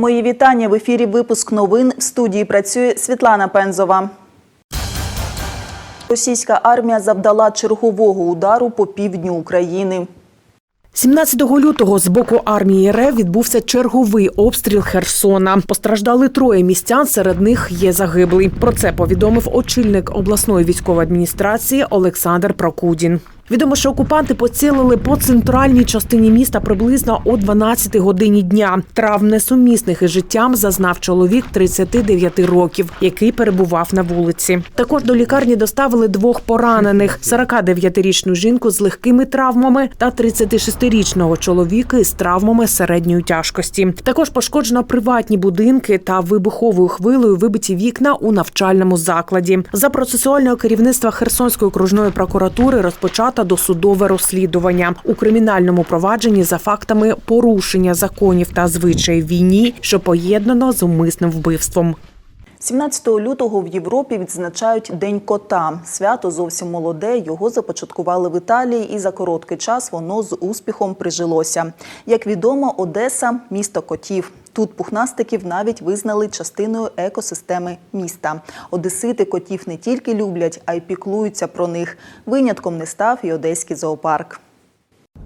Мої вітання в ефірі. Випуск новин в студії працює Світлана Пензова. Російська армія завдала чергового удару по півдню України. 17 лютого з боку армії РФ відбувся черговий обстріл Херсона. Постраждали троє містян. Серед них є загиблий. Про це повідомив очільник обласної військової адміністрації Олександр Прокудін. Відомо, що окупанти поцілили по центральній частині міста приблизно о 12 годині дня. Трав несумісних із життям зазнав чоловік 39 років, який перебував на вулиці. Також до лікарні доставили двох поранених: – 49-річну жінку з легкими травмами та 36-річного чоловіка з травмами середньої тяжкості. Також пошкоджено приватні будинки та вибуховою хвилею вибиті вікна у навчальному закладі. За процесуального керівництва Херсонської окружної прокуратури розпочато досудове розслідування у кримінальному провадженні за фактами порушення законів та звичаїв війні, що поєднано з умисним вбивством. 17 лютого в Європі відзначають День кота. Свято зовсім молоде. Його започаткували в Італії, і за короткий час воно з успіхом прижилося. Як відомо, Одеса місто котів. Тут пухнастиків навіть визнали частиною екосистеми міста. Одесити котів не тільки люблять, а й піклуються про них. Винятком не став і одеський зоопарк.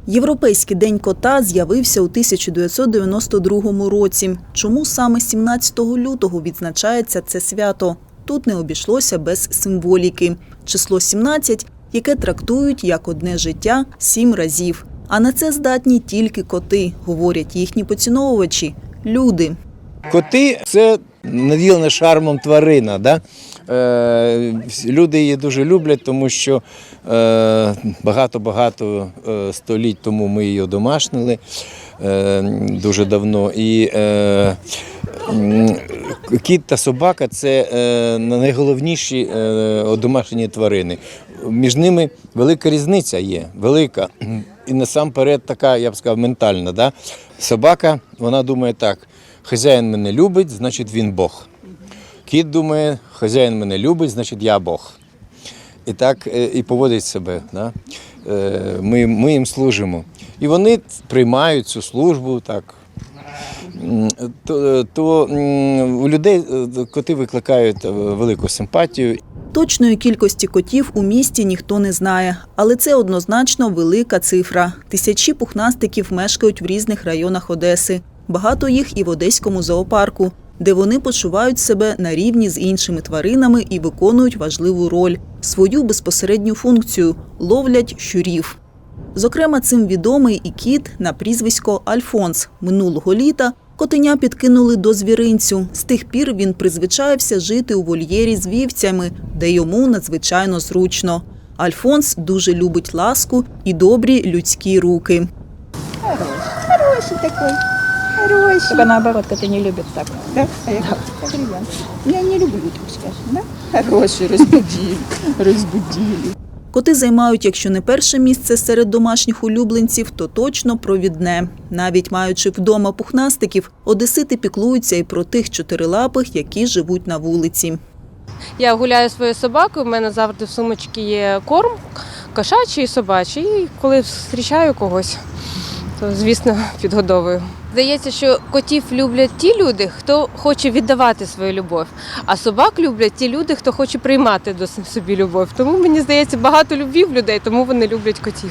Європейський день кота з'явився у 1992 році. Чому саме 17 лютого відзначається це свято? Тут не обійшлося без символіки. Число 17, яке трактують як одне життя сім разів. А на це здатні тільки коти, говорять їхні поціновувачі – люди. Коти це наділена шармом тварина. Да? Е, люди її дуже люблять, тому що е, багато-багато е, століть тому ми її одомашнили е, дуже давно. І е, кіт та собака це е, найголовніші е, одомашнені тварини. Між ними велика різниця є, велика. І насамперед така, я б сказав, ментальна. Да? Собака, вона думає так: хазяїн мене любить, значить він Бог. Кіт думає, хазяїн мене любить, значить я Бог. І так е, і поводить себе. Да? Е, Ми, ми їм служимо. І вони приймають цю службу так. То, то у людей е, коти викликають е, велику симпатію. Точної кількості котів у місті ніхто не знає, але це однозначно велика цифра. Тисячі пухнастиків мешкають в різних районах Одеси. Багато їх і в Одеському зоопарку, де вони почувають себе на рівні з іншими тваринами і виконують важливу роль свою безпосередню функцію ловлять щурів. Зокрема, цим відомий і кіт на прізвисько Альфонс. Минулого літа котеня підкинули до звіринцю. З тих пір він призвичаєвся жити у вольєрі з вівцями, де йому надзвичайно зручно. Альфонс дуже любить ласку і добрі людські руки. Хороший такой. Хороший. Только наоборот, коты не любят так. Да? А я бриллиант. Я не люблю, так скажем, да? Хороший, разбудили, разбудили. Коти займають, якщо не перше місце серед домашніх улюбленців, то точно провідне. Навіть маючи вдома пухнастиків, одесити піклуються і про тих чотирилапих, які живуть на вулиці. Я гуляю своєю собакою, у мене завжди в сумочці є корм, кошачий і собачий. І коли зустрічаю когось, то звісно підгодовую. Здається, що котів люблять ті люди, хто хоче віддавати свою любов, а собак люблять ті люди, хто хоче приймати до собі любов. Тому мені здається, багато любві в людей, тому вони люблять котів.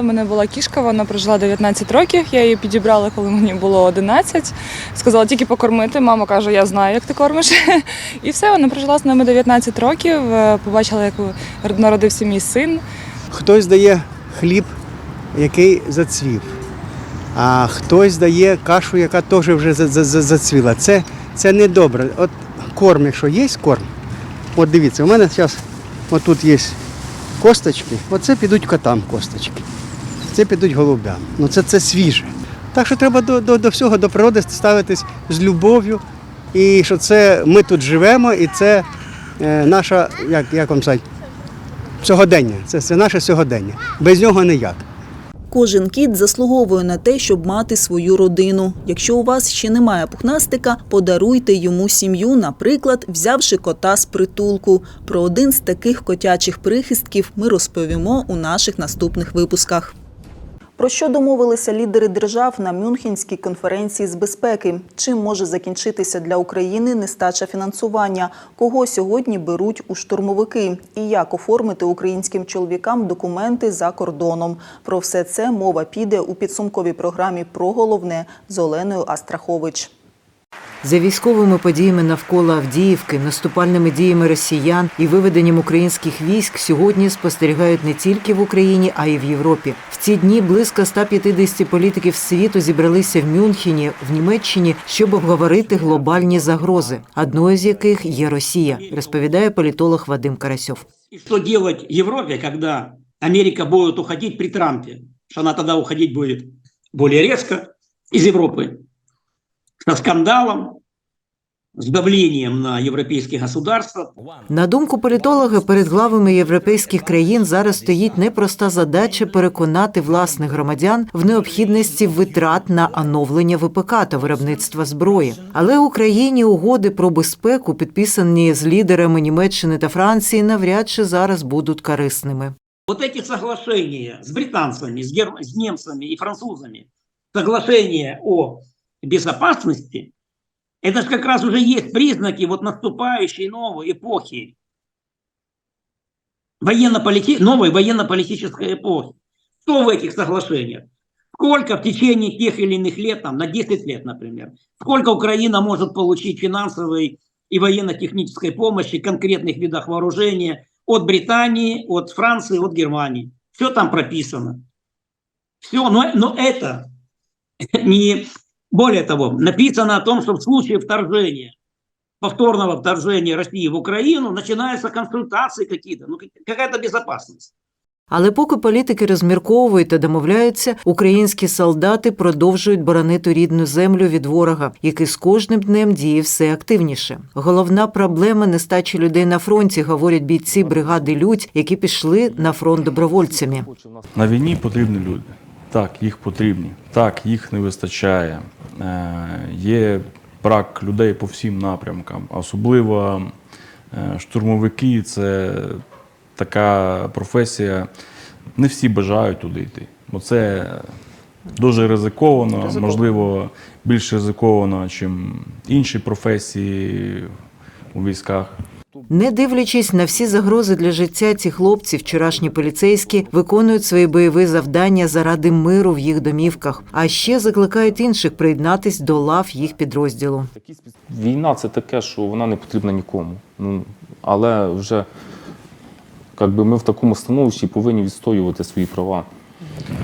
У мене була кішка, вона прожила 19 років. Я її підібрала, коли мені було 11. Сказала тільки покормити. Мама каже, я знаю, як ти кормиш. І все, вона прожила з нами 19 років. Е, Побачила, як народився мій син. Хтось дає хліб, який зацвів, а хтось дає кашу, яка теж вже за- за- за- зацвіла. Це, це не добре. От корм, якщо є корм, от дивіться, у мене зараз отут є косточки, оце підуть котам косточки, це підуть голубям. Ну це, це свіже. Так що треба до, до, до всього, до природи ставитись з любов'ю. І що це ми тут живемо, і це е, наша, як, як вам сказати, сьогодення. Це, це наше сьогодення. Без нього ніяк. Кожен кіт заслуговує на те, щоб мати свою родину. Якщо у вас ще немає пухнастика, подаруйте йому сім'ю, наприклад, взявши кота з притулку. Про один з таких котячих прихистків ми розповімо у наших наступних випусках. Про що домовилися лідери держав на Мюнхенській конференції з безпеки? Чим може закінчитися для України нестача фінансування? Кого сьогодні беруть у штурмовики? І як оформити українським чоловікам документи за кордоном? Про все це мова піде у підсумковій програмі про головне з Оленою Астрахович. За військовими подіями навколо Авдіївки, наступальними діями росіян і виведенням українських військ сьогодні спостерігають не тільки в Україні, а й в Європі. В ці дні близько 150 політиків світу зібралися в Мюнхені в Німеччині, щоб обговорити глобальні загрози, одною з яких є Росія, розповідає політолог Вадим Карасьов. И что делать Европе, когда Америка будет уходить при Трампе? Что она тогда уходить будет более резко из Европы, со скандалом, с давлением на европейские государства. На думку політолога, перед главами європейських країн зараз стоїть непроста задача переконати власних громадян в необхідності витрат на оновлення ВПК та виробництва зброї. Але Україні угоди про безпеку, підписані з лідерами Німеччини та Франції, навряд чи зараз будуть корисними. Вот эти соглашения с британцами, с, гер- с немцами и французами, соглашения о безопасности, это же как раз уже есть признаки вот наступающей новой эпохи, военно-полити... новой военно-политической эпохи. Что в этих соглашениях? Сколько в течение тех или иных лет, там, на 10 лет, например, сколько Украина может получить финансовой и военно-технической помощи конкретных видах вооружения от Британии, от Франции, от Германии. Все там прописано. Все, но, но это не... Более того, написано о том, что в случае вторжения, повторного вторжения России в Украину, начинаются консультации какие-то, ну какая-то безопасность. Але поки політики розмірковують та домовляються, українські солдати продовжують боронити рідну землю від ворога, який з кожним днем діє все активніше. Головна проблема нестачі людей на фронті, говорять бійці бригади Людь, які пішли на фронт добровольцями. На війні потрібні люди. Так, їх потрібні. Так, їх не вистачає. Е, Є брак людей по всім напрямкам. Особливо е, штурмовики це така професія. Не всі бажають туди йти. Бо це дуже ризиковано, можливо, більш ризиковано, ніж інші професії у військах. Не дивлячись на всі загрози для життя, ці хлопці, вчорашні поліцейські, виконують свої бойові завдання заради миру в їх домівках, а ще закликають інших приєднатись до лав їх підрозділу. Війна це таке, що вона не потрібна нікому. Ну, але вже як би, ми в такому становищі повинні відстоювати свої права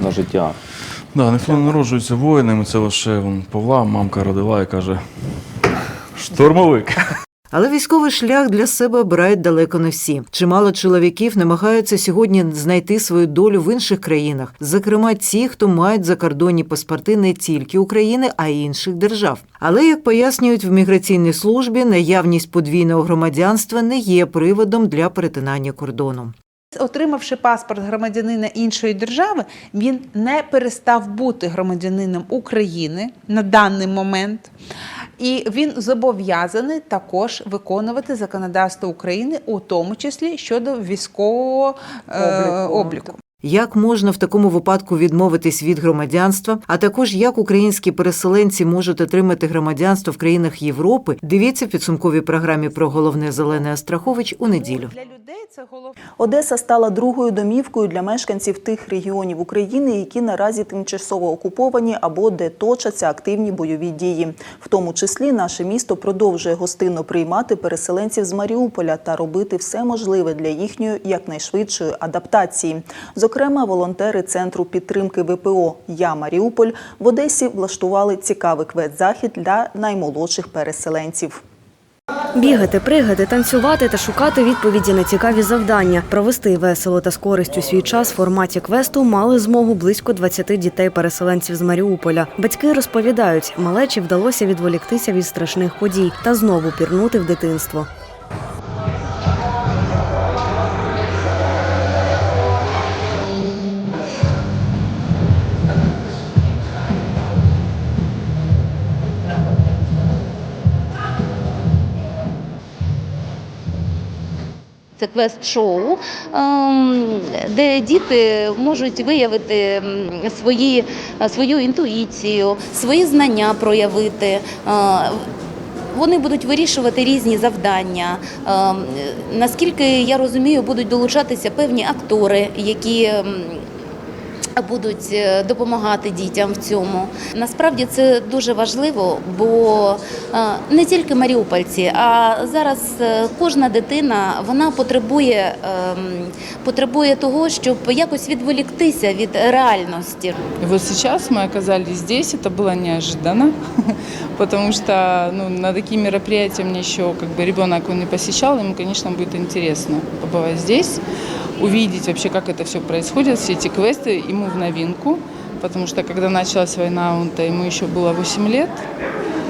на життя. Да, ніхто не народжується воїнами, це лише вон, Павла, мамка родила і каже: штурмовик. Але військовий шлях для себе обирають далеко не всі. Чимало чоловіків намагаються сьогодні знайти свою долю в інших країнах, зокрема ті, хто мають закордонні паспорти не тільки України, а й інших держав. Але як пояснюють в міграційній службі, наявність подвійного громадянства не є приводом для перетинання кордону. Отримавши паспорт громадянина іншої держави, він не перестав бути громадянином України на даний момент, і він зобов'язаний також виконувати законодавство України, у тому числі щодо військового е, обліку. Як можна в такому випадку відмовитись від громадянства, а також як українські переселенці можуть отримати громадянство в країнах Європи? Дивіться в підсумковій програмі про головне зелене Астрахович у неділю. Для людей це головне. Одеса стала другою домівкою для мешканців тих регіонів України, які наразі тимчасово окуповані або де точаться активні бойові дії. В тому числі наше місто продовжує гостинно приймати переселенців з Маріуполя та робити все можливе для їхньої якнайшвидшої адаптації. Зокрема, волонтери центру підтримки ВПО Я Маріуполь в Одесі влаштували цікавий квест-захід для наймолодших переселенців. Бігати, пригати, танцювати та шукати відповіді на цікаві завдання. Провести весело та з користю свій час в форматі квесту мали змогу близько 20 дітей-переселенців з Маріуполя. Батьки розповідають, малечі вдалося відволіктися від страшних подій та знову пірнути в дитинство. Це квест-шоу, ем, де діти можуть виявити свої, свою інтуїцію, свої знання проявити. Е, Вони будуть вирішувати різні завдання. Ем, Наскільки я розумію, будуть долучатися певні актори, які ем, будуть е, допомагати дітям в цьому. Насправді це дуже важливо, бо е, не тільки маріупольці, а зараз е, кожна дитина вона потребує, ем, потребує того, щоб якось відволіктися від реальності. И вот сейчас мы оказались здесь, это было неожиданно, потому что ну, на такие мероприятия мне еще как бы ребенок он не посещал, ему, конечно, будет интересно побывать здесь, увидеть вообще, как это все происходит, все эти квесты ему в новинку, потому что когда началась война, он-то ему еще было 8 лет,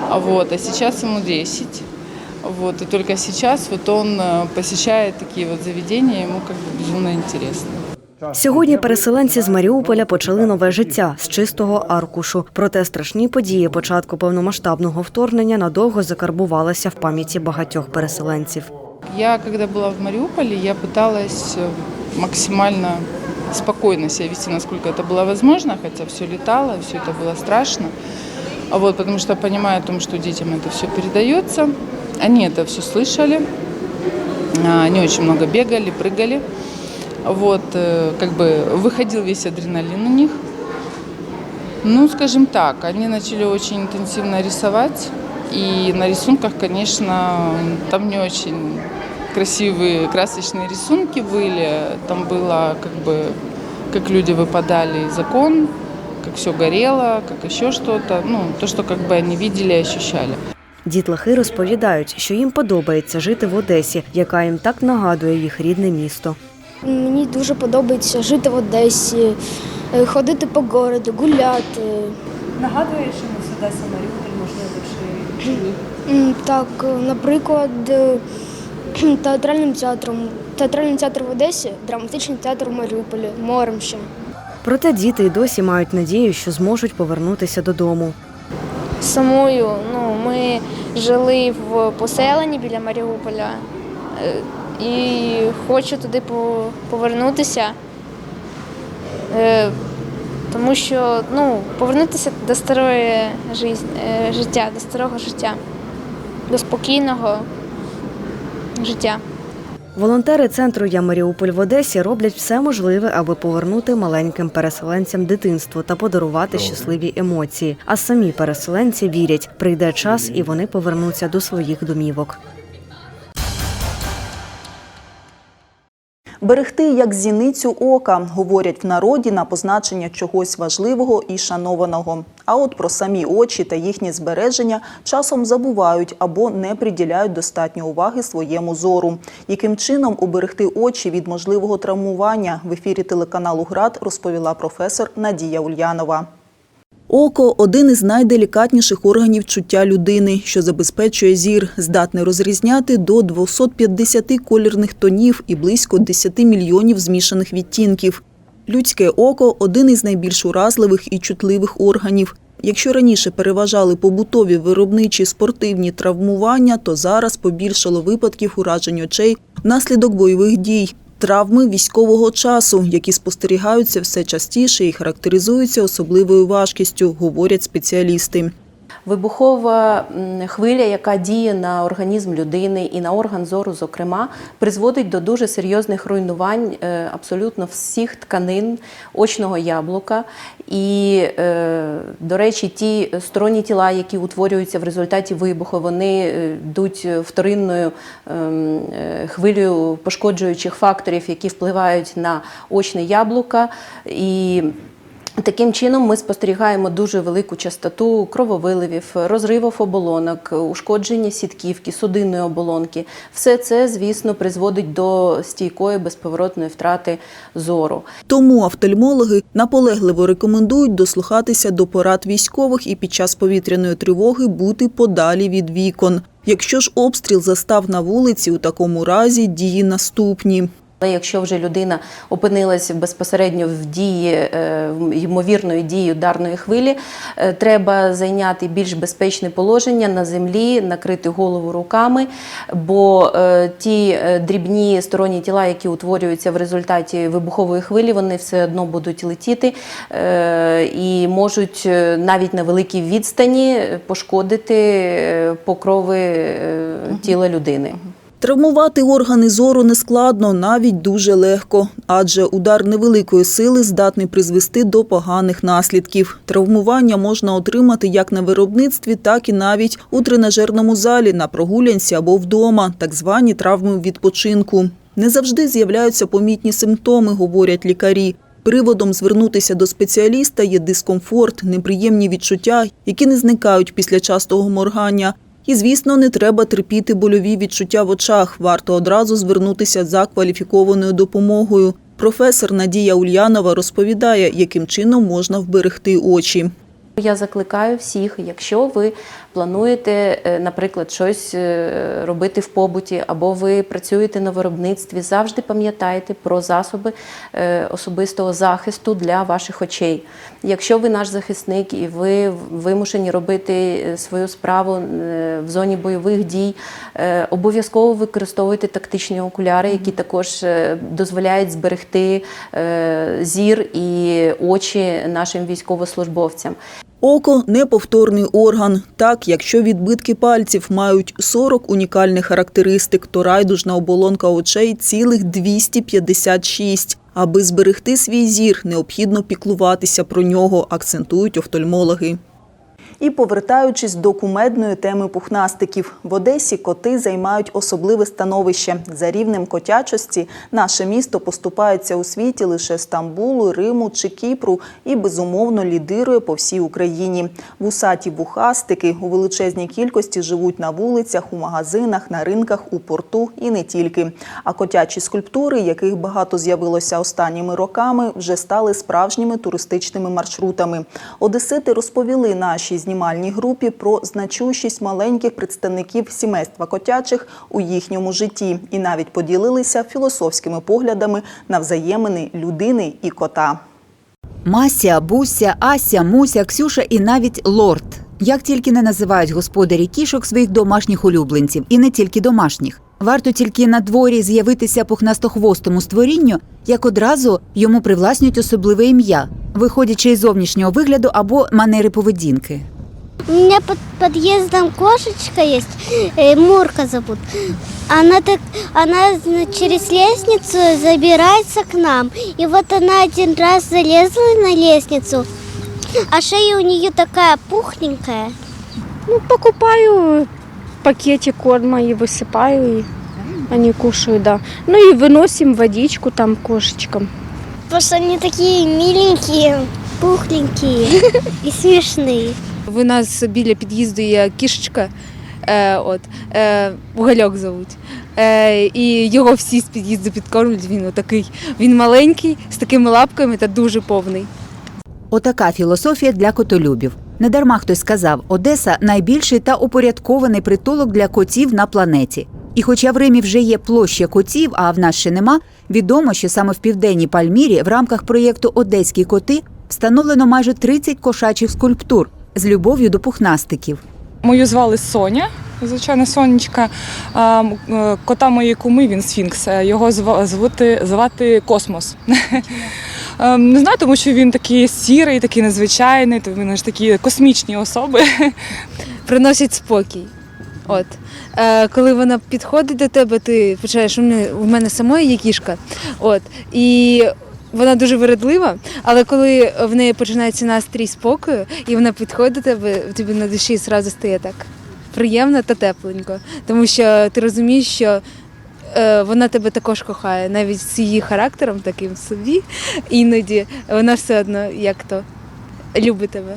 а вот, а сейчас ему 10. Вот, и только сейчас вот он э, посещает такие вот заведения, ему как бы безумно интересно. Сьогодні переселенці з Маріуполя почали нове життя з чистого аркушу. Проте страшні події початку повномасштабного вторгнення надовго закарбувалися в пам'яті багатьох переселенців. Я, когда была в Мариуполе, я пыталась э, максимально спокойно себя вести, насколько это было возможно, хотя все летало, все это было страшно. А вот, потому что понимаю о том, что детям это все передается. Они это все слышали, а, они очень много бегали, прыгали. Вот, э, как бы выходил весь адреналин у них. Ну, скажем так, они начали очень интенсивно рисовать. И на рисунках, конечно, там не очень красивые красочные рисунки были. Там было как бы, как люди выпадали из окон, как все горело, как еще что-то. Ну, то, что как бы они видели и ощущали. Дітлахи розповідають, що їм подобається жити в Одесі, яка їм так нагадує їх рідне місто. Мені дуже подобається жити в Одесі, е, ходити по городу, гуляти. Нагадує чимось Одеса Маріуполь, можливо, чи, чи ні? М, Так, е, наприклад, е, театральним театром. Театральний театр в Одесі, драматичний театр в Маріуполі, морем ще. Проте діти й досі мають надію, що зможуть повернутися додому. Самою ну, ми жили в поселенні біля Маріуполя е, і хочу туди по- повернутися, е, тому що ну, повернутися до старої е, життя, до старого життя, до спокійного життя. Волонтери центру Я Маріуполь в Одесі роблять все можливе, аби повернути маленьким переселенцям дитинство та подарувати щасливі емоції. А самі переселенці вірять, прийде час і вони повернуться до своїх домівок. Берегти як зіницю ока, говорять в народі на позначення чогось важливого і шанованого. А от про самі очі та їхнє збереження часом забувають або не приділяють достатньо уваги своєму зору. Яким чином уберегти очі від можливого травмування в ефірі телеканалу Град розповіла професор Надія Ульянова. Око один із найделікатніших органів чуття людини, що забезпечує зір, здатне розрізняти до 250 колірних тонів і близько 10 мільйонів змішаних відтінків. Людське око один із найбільш уразливих і чутливих органів. Якщо раніше переважали побутові виробничі спортивні травмування, то зараз побільшало випадків уражень очей внаслідок бойових дій. Травми військового часу, які спостерігаються все частіше і характеризуються особливою важкістю, говорять спеціалісти. Вибухова хвиля, яка діє на організм людини і на орган зору, зокрема, призводить до дуже серйозних руйнувань е, абсолютно всіх тканин очного яблука. І, е, до речі, ті сторонні тіла, які утворюються в результаті вибуху, вони е, йдуть вторинною ем, хвилею пошкоджуючих факторів, які впливають на очне яблука. І Таким чином ми спостерігаємо дуже велику частоту крововиливів, розривів оболонок, ушкодження сітківки, судинної оболонки. Все це, звісно, призводить до стійкої безповоротної втрати зору. Тому офтальмологи наполегливо рекомендують дослухатися до порад військових і під час повітряної тривоги бути подалі від вікон. Якщо ж обстріл застав на вулиці, у такому разі дії наступні. Але якщо вже людина опинилась безпосередньо в дії е, ймовірної дії ударної хвилі, е, треба зайняти більш безпечне положення на землі, накрити голову руками, бо е, ті дрібні сторонні тіла, які утворюються в результаті вибухової хвилі, вони все одно будуть летіти і можуть навіть на великій відстані пошкодити покрови тіла людини. Травмувати органи зору нескладно, навіть дуже легко, адже удар невеликої сили здатний призвести до поганих наслідків. Травмування можна отримати як на виробництві, так і навіть у тренажерному залі, на прогулянці або вдома, так звані травми відпочинку. Не завжди з'являються помітні симптоми, говорять лікарі. Приводом звернутися до спеціаліста є дискомфорт, неприємні відчуття, які не зникають після частого моргання. І, звісно, не треба терпіти больові відчуття в очах. Варто одразу звернутися за кваліфікованою допомогою. Професор Надія Ульянова розповідає, яким чином можна вберегти очі. Я закликаю всіх, якщо ви плануєте, е, наприклад, щось е, робити в побуті, або ви працюєте на виробництві, завжди пам'ятайте про засоби е, особистого захисту для ваших очей. Якщо ви наш захисник і ви вимушені робити свою справу в зоні бойових дій, обов'язково використовуйте тактичні окуляри, які також дозволяють зберегти зір і очі нашим військовослужбовцям. Око – неповторний орган. Так, якщо відбитки пальців мають 40 унікальних характеристик, то райдужна оболонка очей – цілих 256. Аби зберегти свій зір, необхідно піклуватися про нього, акцентують офтальмологи. І повертаючись до кумедної теми пухнастиків, в Одесі коти займають особливе становище. За рівнем котячості наше місто поступається у світі лише Стамбулу, Риму чи Кіпру і безумовно лідирує по всій Україні. Вусаті вухастики у величезній кількості живуть на вулицях, у магазинах, на ринках, у порту і не тільки. А котячі скульптури, яких багато з'явилося останніми роками, вже стали справжніми туристичними маршрутами. Одесити розповіли нашій знімальній групі про значущість маленьких представників сімейства котячих у їхньому житті і навіть поділилися філософськими поглядами на взаємини людини і кота. Мася, Буся, Ася, Муся, Ксюша і навіть лорд. Як тільки не називають господарі кішок своїх домашніх улюбленців, і не тільки домашніх. Варто тільки на дворі з'явитися пухнастохвостому створінню, як одразу йому привласнюють особливе ім'я, виходячи із зовнішнього вигляду або манери поведінки. У меня под подъездом кошечка есть, э, Мурка зовут. Она так, она через лестницу забирается к нам. И вот она один раз залезла на лестницу, а шея у нее такая пухленькая. Ну, покупаю пакетик корма и высыпаю, и они кушают, да. Ну и выносим водичку там кошечкам. Потому что они такие миленькие, пухленькие и смешные. В нас біля під'їзду є кішечка, е, от, е, Угольок зовуть. Е, і його всі з під'їзду підкормлюють. Він отакий. Він маленький, з такими лапками та дуже повний. Отака філософія для котолюбів. Недарма хтось сказав, Одеса найбільший та упорядкований притулок для котів на планеті. І хоча в Римі вже є площа котів, а в нас ще нема, відомо, що саме в південній Пальмірі в рамках проєкту Одеські коти встановлено майже 30 кошачих скульптур з любов'ю до пухнастиків. Мою звали Соня. Звичайно, сонечка. А, м, е, Кота моєї куми він сфінкс. Е, Його зва- звати, звати Космос. Ем, Не знаю, тому що він такий сірий, такий незвичайний, то він ж такі космічні особи. Приносять спокій. От. Е, коли вона підходить до тебе, ти починаєш, у мене, у мене самої є кішка. От. І вона дуже вередлива, але коли в неї починається настрій спокою, і вона підходить до тебе, тобі на душі зразу стає так приємно та тепленько. Тому що ти розумієш, що е, вона тебе також кохає, навіть з її характером таким собі, іноді вона все одно як то любить тебе.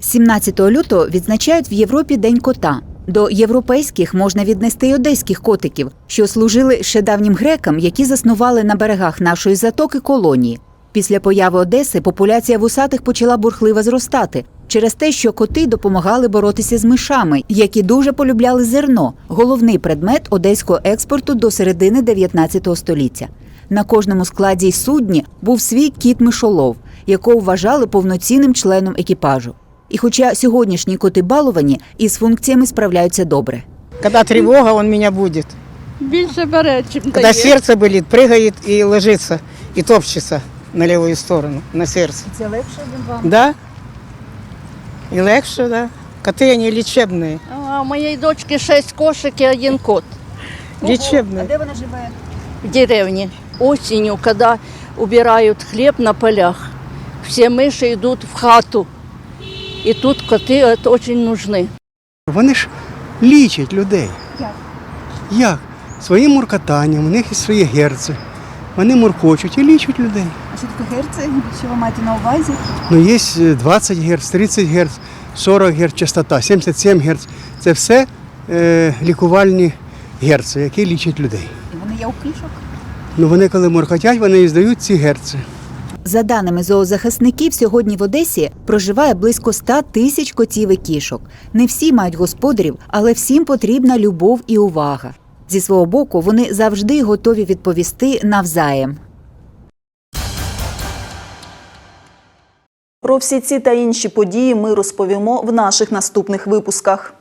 17 лютого відзначають в Європі День кота. До європейських можна віднести й одеських котиків, що служили ще давнім грекам, які заснували на берегах нашої затоки колонії. Після появи Одеси популяція вусатих почала бурхливо зростати через те, що коти допомагали боротися з мишами, які дуже полюбляли зерно головний предмет одеського експорту до середини 19 століття. На кожному складі й судні був свій кіт-мишолов, якого вважали повноцінним членом екіпажу. І хоча сьогоднішні коти баловані, із функціями справляються добре. Когда тревога, он меня будет. Більше бере, чим Когда сердце болит, прыгает и ложится, и топчется на левую сторону, на сердце. Це легше він вам? Да? И легче, да. Коты, они лечебные. А у моєї дочки шість кошик і один кот. Лечебные. де вона живе? В деревні. Осенью, когда убирают хлеб на полях, все мыши идут в хату. И тут коты это очень нужны. Вони ж лічать людей. Як? Як? Своїм муркотанням, у них є свої герци. Вони муркочуть і лічать людей. А що таке герци? Що ви маєте на увазі? Ну, є е, 20 Гц, 30 Гц, 40 Гц частота, 77 Гц. Це все е, лікувальні герци, які лічать людей. І вони є у кішок? Ну, вони коли муркотять, вони і здають ці герци. За даними зоозахисників, сьогодні в Одесі проживає близько 100 тисяч котів і кішок. Не всі мають господарів, але всім потрібна любов і увага. Зі свого боку, вони завжди готові відповісти навзаєм. Про всі ці та інші події ми розповімо в наших наступних випусках.